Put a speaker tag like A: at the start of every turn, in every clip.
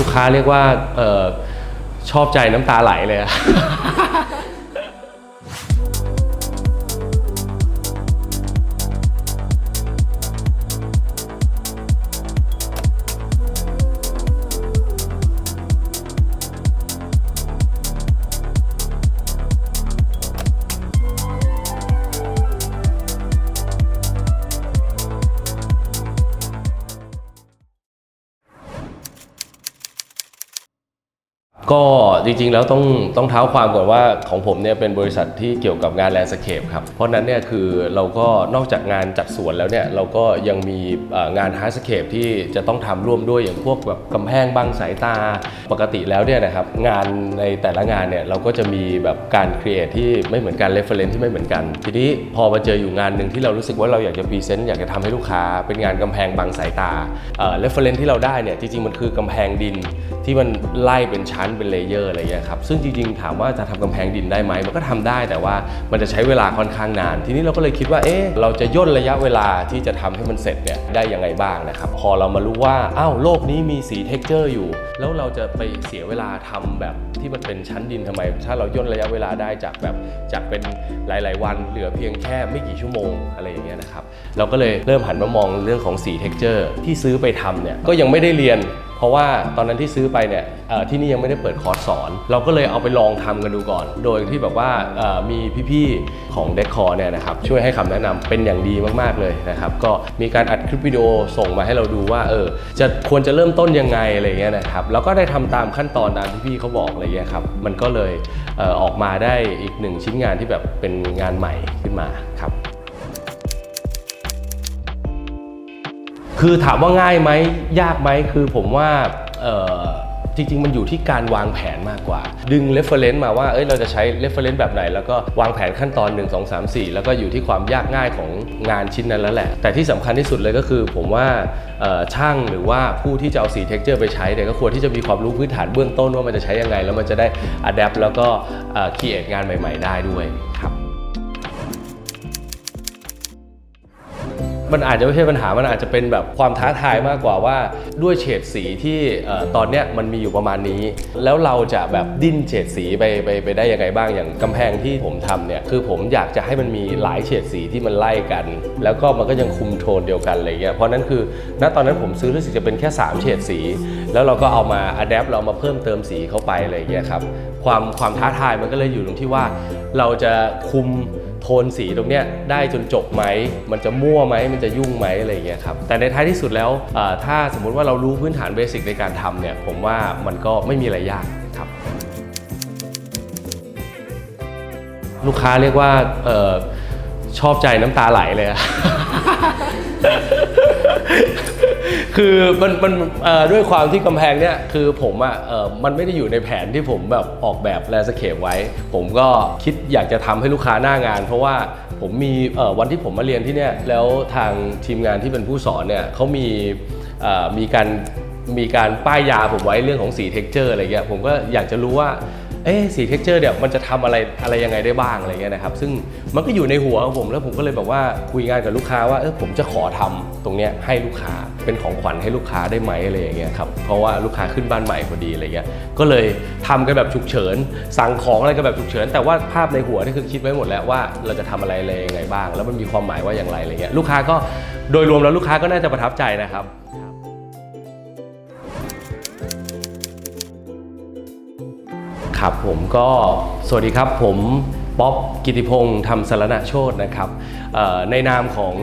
A: ลูกค้าเรียกว่าเออชอบใจน้ำตาไหลเลยอะ ก็จริงๆแล้วต้องต้องเท้าความก่อนว่าของผมเนี่ยเป็นบริษัทที่เกี่ยวกับงานแลนด์สเคปครับ เพราะนั้นเนี่ยคือเราก็นอกจากงานจัดสวนแล้วเนี่ยเราก็ยังมีงานฮาร์ดสเคปที่จะต้องทำร่วมด้วยอย่างพวกแบบกำแพงบังสายตาปกติแล้วเนี่ยนะครับงานในแต่ละงานเนี่ยเราก็จะมีแบบการครีเอทที่ไม่เหมือนกันเรฟเฟรนซ์ที่ไม่เหมือนกัน ทีนี้พอมาเจออยู่งานหนึ่งที่เรารู้สึกว่าเราอยากจะพรีเซนต์อยากจะทำให้ลูกค้า เป็นงานกำแพงบังสายตาเรฟเฟรนซ์ที่เราได้เนี่ยจริงๆมันคือกำแพงดินที่มันไล่เป็นชั้นเป็นเลเยอร์อะไรเงี้ยครับซึ่งจริงๆ ถามว่าจะทำกำแพงดินได้ไหมมันก็ทำได้แต่ว่ามันจะใช้เวลาค่อนข้างนาน ทีนี้เราก็เลยคิดว่าเอ๊ะเราจะย่นระยะเวลาที่จะทำให้มันเสร็จเนี่ยได้ยังไงบ้างนะครับพอเรามารู้ว่าอ้าวโลกนี้มีสีเท็กเจอร์อยู่ แล้วเราจะไปเสียเวลาทำแบบที่มันเป็นชั้นดินทำไม ถ้าเราย่นระยะเวลาได้จากแบบจากเป็นหลาย ๆ วันเหลือเพียงแค่ไม่กี่ชั่วโมงอะไรอย่างเงี้ยนะครับเราก็เลยเริ่มหันมามองเรื่องของสีเท็กเจอร์ที่ซื้อไปทำเนี่ยก็ยังไม่ได้เรียน เพราะว่าตอนนั้นที่ซื้อไปเนี่ยที่นี่ยังไม่ได้เปิดคอร์สสอน เราก็เลยเอาไปลองทำกันดูก่อน โดยที่แบบว่ามีพี่ๆของ d e c o r เนี่ยนะครับช่วยให้คำแนะนำเป็นอย่างดีมากๆเลยนะครับก็มีการอัดคลิปวิดีโอส่งมาให้เราดูว่าเออจะควรจะเริ่มต้นยังไงอะไรเงี้ยนะครับแล้วก็ได้ทำตามขั้นตอนตามที่พี่เขาบอกอะไรเงี้ยครับมันก็เลยเออออกมาได้อีกหนึ่งชิ้นงานที่แบบเป็นงานใหม่ขึ้นมาครับ คือถามว่าง่ายไหมยากไหมคือผมว่าจริง ๆ มันอยู่ที่การวางแผนมากกว่า ดึง reference มาว่าเอ้ยเราจะใช้ reference แบบไหน แล้วก็วางแผนขั้นตอน 1 2 3 4 แล้วก็อยู่ที่ความยากง่ายของงานชิ้นนั้นแล้วแหละ แต่ที่สำคัญที่สุดเลยก็คือ ผมว่าช่างหรือว่าผู้ที่จะเอาสี texture ไปใช้เนี่ยก็ควรที่จะมีความรู้พื้นฐานเบื้องต้นว่ามันจะใช้ยังไง แล้วมันจะได้ adapt แล้วก็เอ่อ create งานใหม่ ๆ ได้ด้วยครับ มันอาจจะไม่ใช่ปัญหา มันอาจจะเป็นแบบความท้าทายมากกว่าว่าด้วยเฉดสีที่ตอนเนี้ยมันมีอยู่ประมาณนี้ แล้วเราจะแบบดิ้นเฉดสีไปไปไปได้ยังไงบ้างอย่างกำแพงที่ผมทำเนี่ยคือผมอยากจะให้มันมีหลายเฉดสีที่มันไล่กัน แล้วก็มันก็ยังคุมโทนเดียวกันอะไรเงี้ยเพราะนั้นคือณตอนนั้นผมซื้อรู้สึกจะเป็นแค่ 3 เฉดสี แล้วเราก็เอามาอัดแอปเราเอามาเพิ่มเติมสีเข้าไปอะไรเงี้ยครับความความท้าทายมันก็เลยอยู่ตรงที่ว่าเราจะคุม โทนสีตรงเนี้ยได้จนจบไหม มันจะมั่วไหม มันจะยุ่งไหมอะไรอย่างเงี้ยครับ แต่ในท้ายที่สุดแล้วถ้าสมมุติว่าเรารู้พื้นฐานเบสิกในการทำเนี่ย ผมว่ามันก็ไม่มีอะไรยากครับ ลูกค้าเรียกว่าออชอบใจน้ำตาไหลเลยอะ คือมันมันเอ่อด้วยความที่กำแพงเนี่ยคือผมอะเอ่อมันไม่ได้อยู่ในแผนที่ผมแบบออกแบบแลนสเคปไว้ ผมก็คิดอยากจะทำให้ลูกค้าหน้างาน เพราะว่าผมมีเอ่อวันที่ผมมาเรียนที่เนี่ยแล้วทางทีมงานที่เป็นผู้สอนเนี่ยเขามีเอ่อมีการมีการป้ายยาผมไว้เรื่องของสีเท็กเจอร์อะไรเงี้ยผมก็อยากจะรู้ว่า เอ๊สีเท็กเจอร์เนี่ยมันจะทำอะไรอะไรยังไงได้บ้างอะไรเงี้ยนะครับ ซึ่งมันก็อยู่ในหัวของผมแล้วผมก็เลยแบบว่าคุยงานกับลูกค้าว่าเออผมจะขอทำตรงเนี้ยให้ลูกค้าเป็นของขวัญให้ลูกค้าได้ไหมอะไรอย่างเงี้ยครับเพราะว่าลูกค้าขึ้นบ้านใหม่พอดีอะไรเงี้ยก็เลยทำกันแบบฉุกเฉิน สั่งของอะไรกันแบบฉุกเฉิน แต่ว่าภาพในหัวนี่คือคิดไว้หมดแล้วว่าเราจะทำอะไรอะไรยังไงบ้าง แล้วมันมีความหมายว่าอย่างไรอะไรเงี้ยลูกค้าก็โดยรวมแล้วลูกค้าก็น่าจะประทับใจนะครับ ครับผมก็สวัสดีครับผมป๊อบกิติพงศ์ธรรมสารณะโชตนะครับในนามของ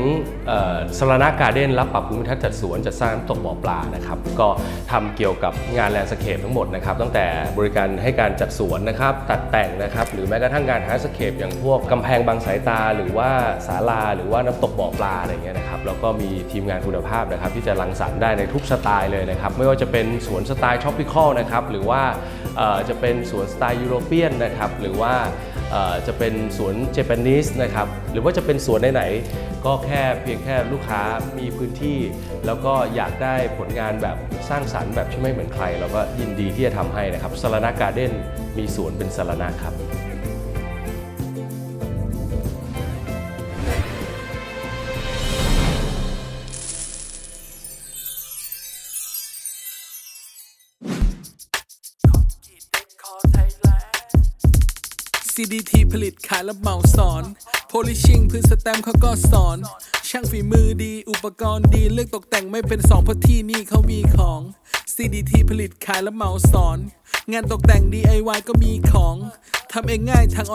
A: ออสารณการ์เด้นรับปรับภูมิทัศน์จัดสวนจัดสร้างตกบ่อปลานะครับก็ทำเกี่ยวกับงานแลนด์สเคปทั้งหมดนะครับตั้งแต่บริการให้การจัดสวนนะครับตัดแต่งนะครับหรือแม้กระทั่งงานฮาร์ดสเคปอย่างพวกกำแพงบางสายตา หรือว่าศาลาหรือว่าน้ำตกบ่อปลาอะไรเงี้ยนะครับแล้วก็มีทีมงานคุณภาพนะครับที่จะรังสรรค์ได้ในทุกสไตล์เลยนะครับไม่ว่าจะเป็นสวนสไตล์ช็อปปิคอลนะครับหรือว่า จะเป็นสวนสไตล์ยุโรเปียนนะครับหรือว่าจะเป็นสวนเจแปนนิสนะครับหรือว่าจะเป็นสวนไหนๆก็แค่เพียงแค่ลูกค้ามีพื้นที่ แล้วก็อยากได้ผลงานแบบสร้างสรรค์แบบที่ไม่เหมือนใคร เราก็ยินดีที่จะทำให้นะครับสารนาการ์เด้นมีสวนเป็นสารนะครับ
B: CDT ผลิตขายและเหมาสอน Polishing พื้นสแตมเขาก็สอน ช่างฝีมือดี อุปกรณ์ดี เลือกตกแต่งไม่เป็นสองเพราะที่นี่เขามีของ CDT ผลิตขายและเหมาสอน งานตกแต่ง DIY ก็มีของ ทำเองง่ายทาง